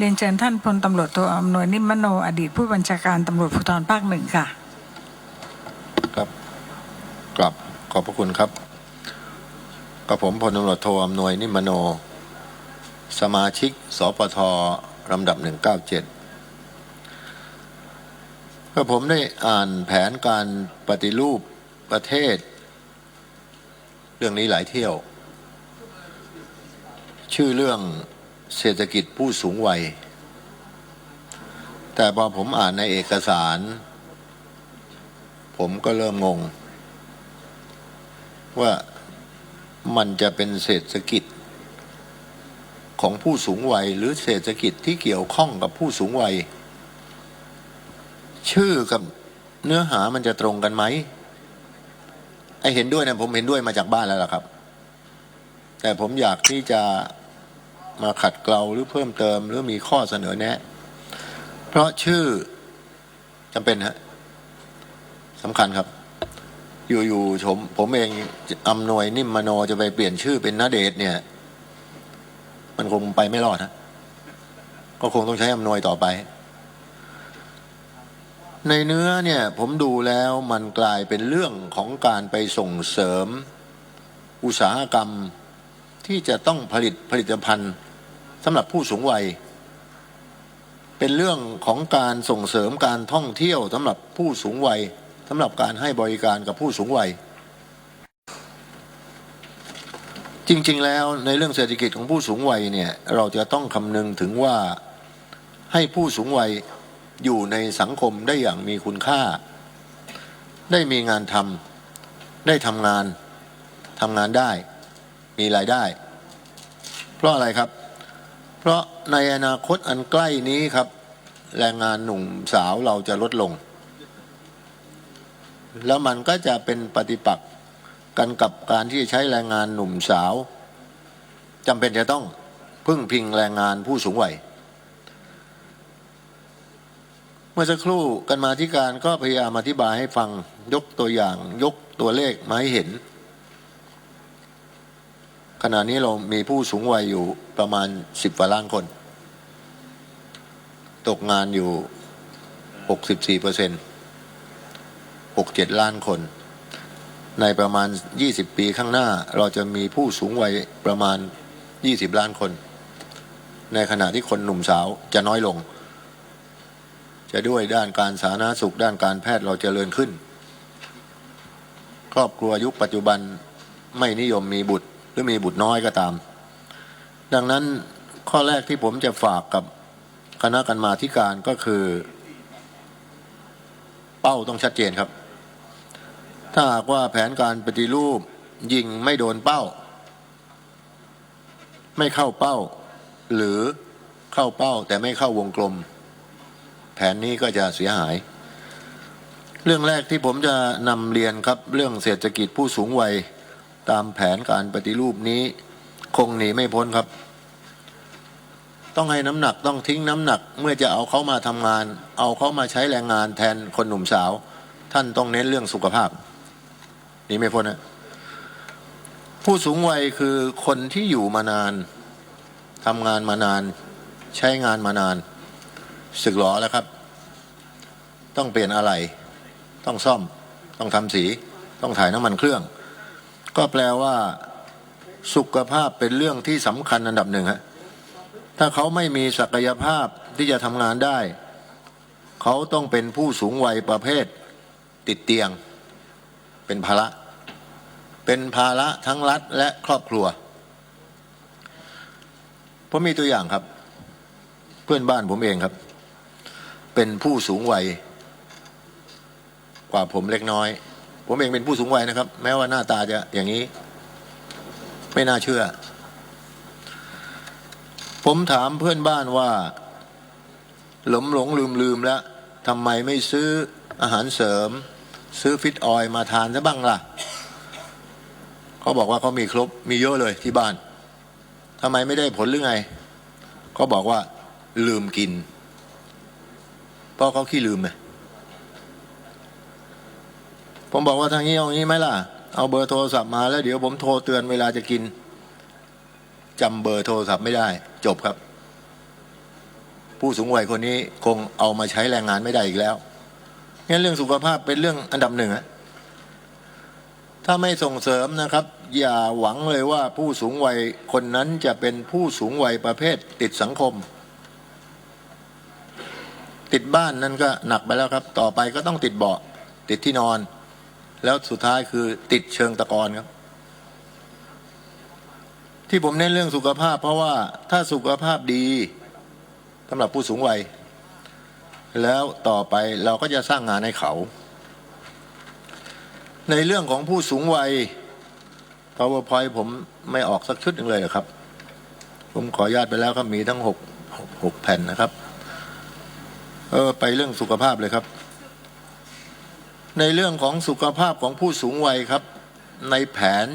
เรียนเชิญท่านพลตำรวจโทอำนวยนิมมโน อดีตผู้บัญชาการตำรวจภูธรภาคหนึ่งค่ะ ครับกลับขอบพระคุณครับกับผมพลตำรวจโทอำนวยนิมมโน สมาชิก สปทลำดับ 197ก็ผมได้อ่านแผนการปฏิรูปประเทศ เรื่องนี้หลายเที่ยว ชื่อเรื่อง เศรษฐกิจผู้สูงวัย แต่พอผมอ่านในเอกสาร ผมก็เริ่มงง ว่ามันจะเป็นเศรษฐกิจ ของผู้สูงวัยหรือเศรษฐกิจที่เกี่ยวข้องกับผู้สูงวัย ชื่อกับเนื้อหามันจะตรงกันไหมไอเห็นด้วยนะผมเห็นด้วยมาจากบ้านแล้วล่ะครับ แต่ผมอยากที่จะ มาขัดเกลาหรือเพิ่มเติม หรือมีข้อเสนอแนะ เพราะชื่อจำเป็นฮะสำคัญครับ อยู่ๆผมผมเองอำนวยนิมมโนจะไปเปลี่ยนชื่อเป็นนาเดชเนี่ย มันคงไปไม่รอดฮะก็คงต้องใช้อำนวยต่อไป ในเนื้อเนี่ย ผมดูแล้วมันกลายเป็นเรื่องของการไปส่งเสริม อุตสาหกรรมที่จะต้องผลิตผลิตภัณฑ์ สำหรับผู้สูงวัย เป็นเรื่องของการส่งเสริมการท่องเที่ยวสำหรับผู้สูงวัยสำหรับการให้บริการกับผู้สูงวัย จริงๆแล้วในเรื่องเศรษฐกิจของผู้สูงวัยเนี่ยเราจะต้องคำนึงถึงว่าให้ผู้สูงวัยอยู่ในสังคมได้อย่างมีคุณค่า ได้มีงานทำได้ทำงานทำงานได้ มีรายได้ เพราะอะไรครับ เพราะในอนาคตอันใกล้นี้ครับ แรงงานหนุ่มสาวเราจะลดลง แล้วมันก็จะเป็นปฏิปักษ์กันกับการที่จะใช้แรงงานหนุ่มสาวจำเป็นจะต้องพึ่งพิงแรงงานผู้สูงวัยเมื่อสักครู่กันมาที่การก็พยายามอธิบายให้ฟังยกตัวอย่างยกตัวเลขมาให้เห็น ขณะนี้เรามีผู้สูงวัยอยู่ประมาณสิบกว่าล้านคน ตกงานอยู่หกสิบสี่เปอร์เซ็นต์หกเจ็ดล้านคน ในประมาณยี่สิบปีข้างหน้า เราจะมีผู้สูงวัยประมาณยี่สิบล้านคน ในขณะที่คนหนุ่มสาวจะน้อยลง จะด้วยด้านการสาธารณสุขด้านการแพทย์เราจเจริญขึ้น ครอบครัวยุคปัจจุบันไม่นิยมมีบุตร รือมีบุตรน้อยก็ตาม ดังนั้นข้อแรกที่ผมจะฝากกับคณะกรรมาธิการก็คือ เป้าต้องชัดเจนครับ ถ้าหากว่าแผนการปฏิรูปยิงไม่โดนเป้า ไม่เข้าเป้า หรือเข้าเป้าแต่ไม่เข้าวงกลม แผนนี้ก็จะเสียหาย เรื่องแรกที่ผมจะนำเรียนครับ เรื่องเศรษฐกิจผู้สูงวัย ตามแผนการปฏิรูปนี้ คงหนีไม่พ้นครับ ต้องให้น้ำหนักต้องทิ้งน้ำหนัก เมื่อจะเอาเขามาทำงาน เอาเขามาใช้แรงงานแทนคนหนุ่มสาว ท่านต้องเน้นเรื่องสุขภาพหนีไม่พ้นนะผู้สูงวัยคือคนที่อยู่มานานทำงานมานาน ใช้งานมานาน สึกหรอแล้วครับ ต้องเปลี่ยนอะไร ต้องซ่อม ต้องทำสี ต้องถ่ายน้ำมันเครื่อง ก็แปลว่า สุขภาพเป็นเรื่องที่สำคัญอันดับหนึ่งฮะถ้าเขาไม่มีศักยภาพที่จะทำงานได้ เขาต้องเป็นผู้สูงวัยประเภท ติดเตียง เป็นภาระ เป็นภาระทั้งรัฐและครอบครัวผมมีตัวอย่างครับ เพื่อนบ้านผมเองครับ เป็นผู้สูงวัย กว่าผมเล็กน้อย ผมเองเป็นผู้สูงวัยนะครับ แม้ว่าหน้าตาจะอย่างนี้ ไม่น่าเชื่อ ผมถามเพื่อนบ้านว่า หลงหลงลืมลืมแล้วทำไมไม่ซื้ออาหารเสริม ซื้อฟิตออยมาทานซะบ้างล่ะ เขาบอกว่าเขามีครบมีเยอะเลยที่บ้านทำไมไม่ได้ผลหรือไง เขาบอกว่าลืมกิน เพราะเขาขี้ลืมไง ผมบอกว่าทางนี้เอางี้ไหมล่ะ เอาเบอร์โทรศัพท์มาแล้วเดี๋ยวผมโทรเตือนเวลาจะกินจำเบอร์โทรศัพท์ไม่ได้ จบครับ ผู้สูงวัยคนนี้คงเอามาใช้แรงงานไม่ได้อีกแล้วงั้นเรื่องสุขภาพเป็นเรื่องอันดับหนึ่งอะถ้าไม่ส่งเสริมนะครับ อย่าหวังเลยว่าผู้สูงวัยคนนั้นจะเป็นผู้สูงวัยประเภทติดสังคม ติดบ้านนั่นก็หนักไปแล้วครับ ต่อไปก็ต้องติดเบาะติดที่นอน แล้วสุดท้ายคือติดเชิงตะกอนครับ ที่ผมเน้นเรื่องสุขภาพ เพราะว่าถ้าสุขภาพดีสำหรับผู้สูงวัย แล้วต่อไปเราก็จะสร้างงานให้เขา ในเรื่องของผู้สูงวัย PowerPoint ผมไม่ออกสักชุดหนึ่งเลยครับ ผมขออนุญาตไปแล้วครับมีทั้งหกหกแผ่นนะครับ เออไปเรื่องสุขภาพเลยครับ ในเรื่องของสุขภาพของผู้สูงวัยครับ ในแผน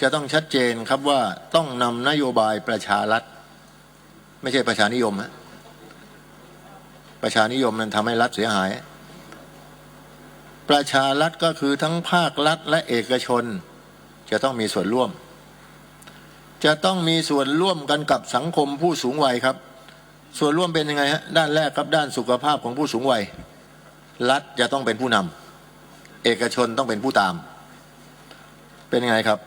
จะต้องชัดเจนครับว่าต้องนำนโยบายประชารัฐ ไม่ใช่ประชานิยมฮะประชานิยมมันทำให้รัฐเสียหาย ประชารัฐก็คือทั้งภาครัฐและเอกชน จะต้องมีส่วนร่วม จะต้องมีส่วนร่วมกันกับสังคมผู้สูงวัยครับ ส่วนร่วมเป็นยังไงฮะด้านแรกครับด้านสุขภาพของผู้สูงวัยรัฐจะต้องเป็นผู้นำ เอกชนต้องเป็นผู้ตาม เป็นไงครับ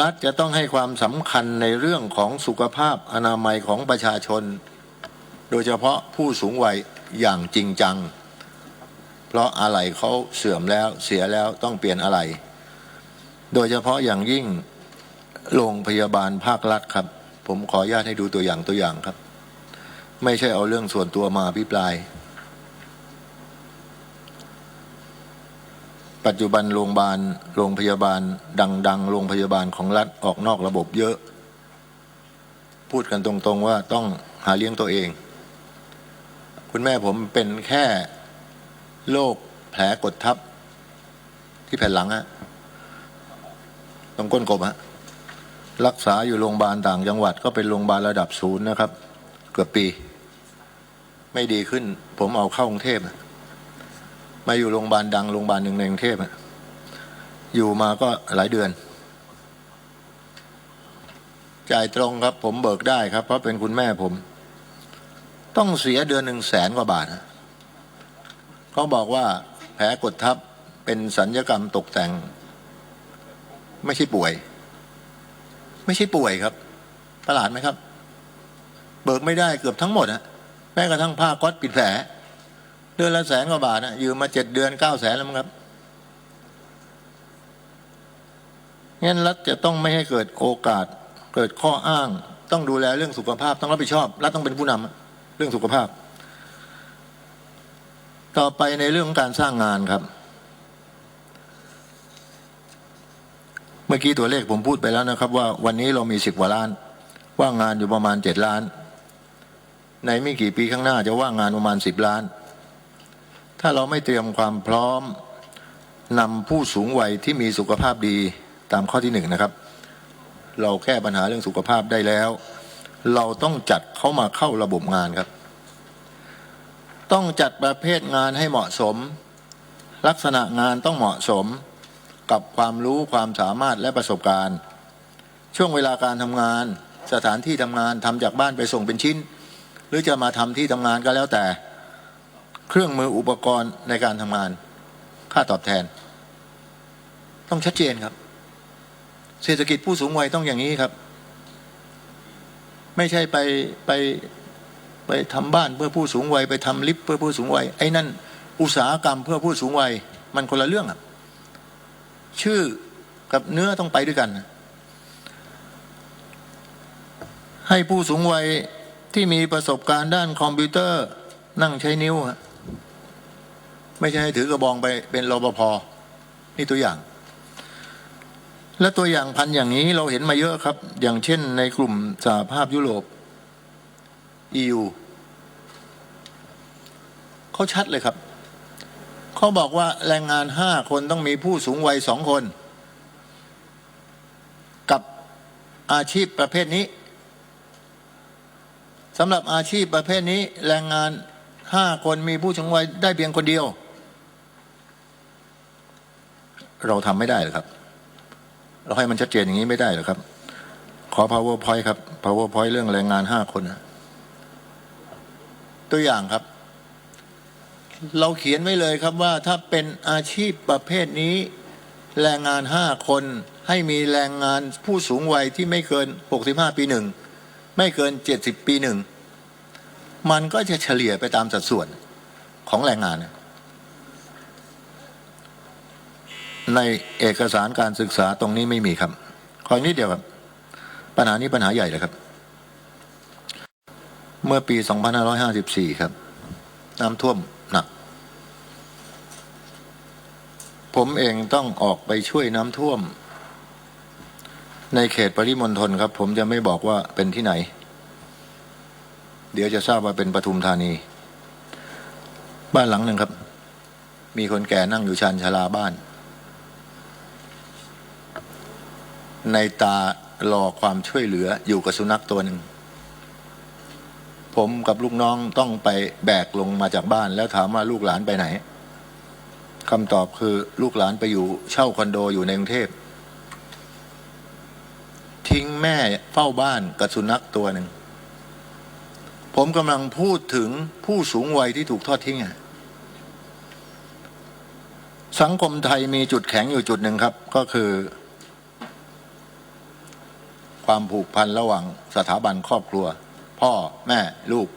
รัฐจะต้องให้ความสำคัญในเรื่องของสุขภาพอนามัยของประชาชน โดยเฉพาะผู้สูงวัยอย่างจริงจัง เพราะอะไรเขาเสื่อมแล้วเสียแล้วต้องเปลี่ยนอะไร โดยเฉพาะอย่างยิ่งโรงพยาบาลภาครัฐครับ ผมขออนุญาตให้ดูตัวอย่างตัวอย่างครับ ไม่ใช่เอาเรื่องส่วนตัวมาพิปราย ปัจจุบันโรงพยาบาลโรงพยาบาล ดัง ๆ โรงพยาบาลของรัฐออกนอกระบบเยอะ พูดกันตรงๆว่าต้องหาเลี้ยงตัวเอง คุณแม่ผมเป็นแค่โรคแผลกดทับ ที่แผ่นหลังฮะตรงก้นกบฮะรักษาอยู่โรงพยาบาลต่างจังหวัดก็เป็นโรงพยาบาลระดับศูนย์นะครับ เกือบปี ไม่ดีขึ้น ผมเอาเข้ากรุงเทพอะ มาอยู่โรงพยาบาลดังโรงพยาบาลหนึ่งในกรุงเทพอะอยู่มาก็หลายเดือน จ่ายตรงครับ ผมเบิกได้ครับ เพราะเป็นคุณแม่ผม ต้องเสียเดือนหนึ่งแสนกว่าบาทเขาบอกว่าแผลกดทับเป็นสัญญกรรมตกแต่ง ไม่ใช่ป่วย ไม่ใช่ป่วยครับ ประหลาดไหมครับ เบิกไม่ได้เกือบทั้งหมดอะแม้กระทั่งผ้าก๊อตปิดแผล เดือนละแสนกว่าบาทนะยืมมาเจ็ดเดือนเก้าแสนแล้วมั้งครับงั้นรัฐจะต้องไม่ให้เกิดโอกาส เกิดข้ออ้าง ต้องดูแลเรื่องสุขภาพ ต้องรับผิดชอบรัฐต้องเป็นผู้นำเรื่องสุขภาพ ต่อไปในเรื่องของการสร้างงานครับ เมื่อกี้ตัวเลขผมพูดไปแล้วนะครับ ว่าวันนี้เรามีสิบกว่าล้าน ว่างงานอยู่ประมาณเจ็ดล้าน ในไม่กี่ปีข้างหน้าจะว่างงานประมาณสิบล้าน ถ้าเราไม่เตรียมความพร้อมนำผู้สูงวัยที่มีสุขภาพดีตามข้อที่หนึ่งนะครับ เราแก้ปัญหาเรื่องสุขภาพได้แล้ว เราต้องจัดเขามาเข้าระบบงานครับ ต้องจัดประเภทงานให้เหมาะสม ลักษณะงานต้องเหมาะสมกับความรู้ความสามารถและประสบการณ์ ช่วงเวลาการทำงาน สถานที่ทำงานทำจากบ้านไปส่งเป็นชิ้น หรือจะมาทำที่ทำงานก็แล้วแต่ เครื่องมืออุปกรณ์ในการทำงาน ค่าตอบแทน ต้องชัดเจนครับ เศรษฐกิจผู้สูงวัยต้องอย่างนี้ครับ ไม่ใช่ไปไปไปทำบ้านเพื่อผู้สูงวัยไปทำลิฟต์เพื่อผู้สูงวัยไอ้นั่น อุตสาหกรรมเพื่อผู้สูงวัยมันคนละเรื่องครับชื่อกับเนื้อต้องไปด้วยกัน ให้ผู้สูงวัยที่มีประสบการณ์ด้านคอมพิวเตอร์นั่งใช้นิ้วฮะ ไม่ใช่ให้ถือกระบองไปเป็นรปภนี่ตัวอย่าง และตัวอย่างพันอย่างนี้เราเห็นมาเยอะครับ อย่างเช่นในกลุ่มสหภาพยุโรป EU เขาชัดเลยครับ เขาบอกว่าแรงงานห้าคนต้องมีผู้สูงวัยสองคน กับอาชีพประเภทนี้สำหรับอาชีพประเภทนี้แรงงานห้าคนมีผู้สูงวัยได้เพียงคนเดียว เราทำไม่ได้หรอครับ เราให้มันชัดเจนอย่างนี้ไม่ได้หรอครับ ขอ powerpoint ครับ powerpoint เรื่องแรงงานห้าคนนะตัวอย่างครับ เราเขียนไว้เลยครับว่าถ้าเป็นอาชีพประเภทนี้ แรงงานห้าคนให้มีแรงงานผู้สูงวัยที่ไม่เกิน65ปีหนึ่งไม่เกิน70ปีหนึ่งมันก็จะเฉลี่ยไปตามสัดส่วนของแรงงาน ในเอกสารการศึกษาตรงนี้ไม่มีครับขออีกนิดเดียวครับ ปัญหานี้ปัญหาใหญ่เลยครับ เมื่อปี 2554 ครับ น้ำท่วมหนัก ผมเองต้องออกไปช่วยน้ำท่วม ในเขตปริมณฑลครับ ผมจะไม่บอกว่าเป็นที่ไหน เดี๋ยวจะทราบว่าเป็นปทุมธานี บ้านหลังหนึ่งครับ มีคนแก่นั่งอยู่ชานชาลาบ้าน ในตารอความช่วยเหลืออยู่กับสุนัขตัวหนึ่ง ผมกับลูกน้องต้องไปแบกลงมาจากบ้าน แล้วถามว่าลูกหลานไปไหนคำตอบคือลูกหลานไปอยู่เช่าคอนโดอยู่ในกรุงเทพ ทิ้งแม่เฝ้าบ้านกับสุนัขตัวหนึ่ง ผมกำลังพูดถึงผู้สูงวัยที่ถูกทอดทิ้งอะสังคมไทยมีจุดแข็งอยู่จุดหนึ่งครับ ก็คือ ความผูกพันระหว่างสถาบันครอบครัว พ่อแม่ลูก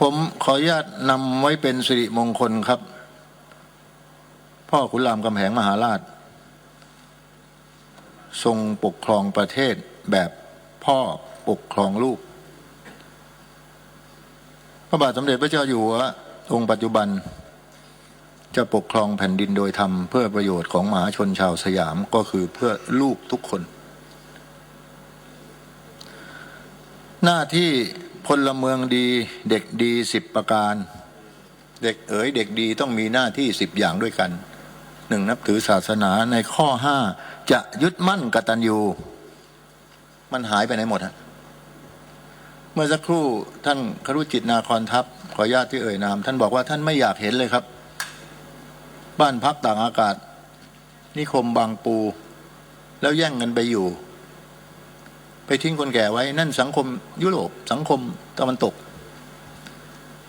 ผมขออนุญาตนำไว้เป็นสิริมงคลครับ พ่อขุนรามคำแหงมหาราช ทรงปกครองประเทศแบบพ่อปกครองลูก พระบาทสมเด็จพระเจ้าอยู่หัวองค์ปัจจุบันจะปกครองแผ่นดินโดยธรรมเพื่อประโยชน์ของมหาชนชาวสยามก็คือเพื่อลูกทุกคน หน้าที่พลเมืองดีเด็กดีสิบประการ เด็กเอ๋ยเด็กดีต้องมีหน้าที่สิบอย่างด้วยกันหนึ่งนับถือศาสนาในข้อห้าจะยึดมั่นกตัญญูมันหายไปไหนหมดฮะเมื่อสักครู่ท่านครุจิตนาคอนทัพขอญาตที่เอ่ยนาม ท่านบอกว่าท่านไม่อยากเห็นเลยครับ บ้านพักต่างอากาศ นิคมบางปู แล้วแย่งกันไปอยู่ ไปทิ้งคนแก่ไว้ นั่นสังคมยุโรปสังคมตะวันตก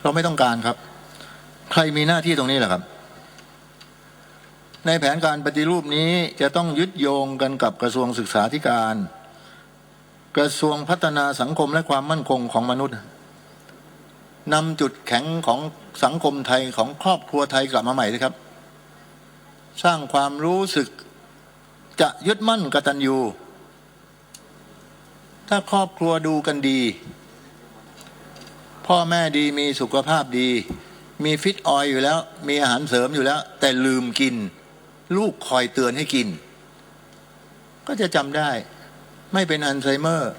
เราไม่ต้องการครับ ใครมีหน้าที่ตรงนี้แหละครับ ในแผนการปฏิรูปนี้จะต้องยึดโยงกันกับกระทรวงศึกษาธิการ กระทรวงพัฒนาสังคมและความมั่นคงของมนุษย์นำจุดแข็งของสังคมไทยของครอบครัวไทยกลับมาใหม่เลยครับ สร้างความรู้สึกจะยึดมั่นกตัญญู ถ้าครอบครัวดูกันดี พ่อแม่ดีมีสุขภาพดี มีฟิตออยอยู่แล้ว มีอาหารเสริมอยู่แล้ว แต่ลืมกิน ลูกคอยเตือนให้กิน ก็จะจำได้ ไม่เป็นอัลไซเมอร์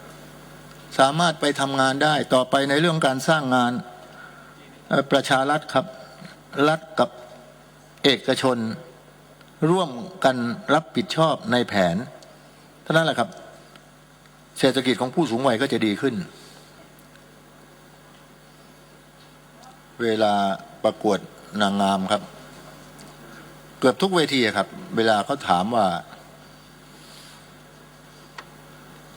สามารถไปทำงานได้ต่อไปในเรื่องการสร้างงานประชารัฐครับ รัฐกับเอกชน ร่วมกันรับผิดชอบในแผนเท่านั้นแหละครับ เศรษฐกิจของผู้สูงวัยก็จะดีขึ้น เวลาประกวดนางงามครับ เกือบทุกเวทีครับ เวลาเขาถามว่า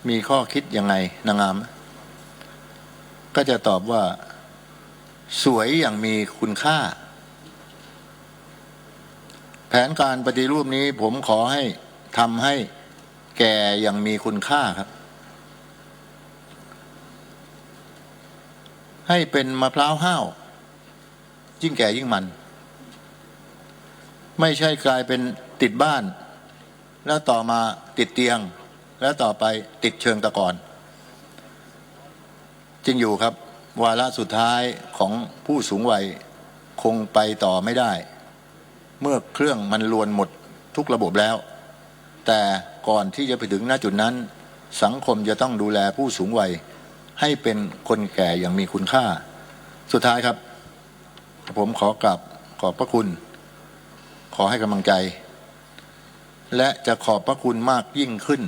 มีข้อคิดยังไงนางงาม ก็จะตอบว่า สวยอย่างมีคุณค่า แผนการปฏิรูปนี้ผมขอให้ทำให้แก่อย่างมีคุณค่าครับ ให้เป็นมะพร้าวห้าวยิ่งแก่ยิ่งมัน ไม่ใช่กลายเป็นติดบ้าน แล้วต่อมาติดเตียง แล้วต่อไปติดเชิงตะกอนจริงอยู่ครับ วาระสุดท้ายของผู้สูงวัยคงไปต่อไม่ได้ เมื่อเครื่องมันลวนหมดทุกระบบแล้ว แต่ก่อนที่จะไปถึงหน้าจุดนั้น สังคมจะต้องดูแลผู้สูงวัย ให้เป็นคนแก่อย่างมีคุณค่า สุดท้ายครับ ผมขอกลับขอบพระคุณ ขอให้กำลังใจ และจะขอบพระคุณมากยิ่งขึ้น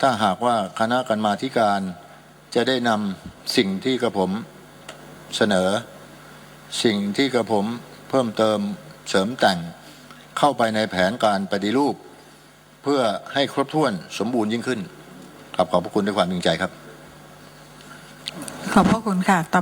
ถ้าหากว่าคณะกรรมาธิการจะได้นำสิ่งที่กระผมเสนอ สิ่งที่กระผมเพิ่มเติมเสริมแต่งเข้าไปในแผนการปฏิรูป เพื่อให้ครบถ้วนสมบูรณ์ยิ่งขึ้นครับขอบพระคุณด้วยความจริงใจครับ ขอบพระคุณค่ะต่อ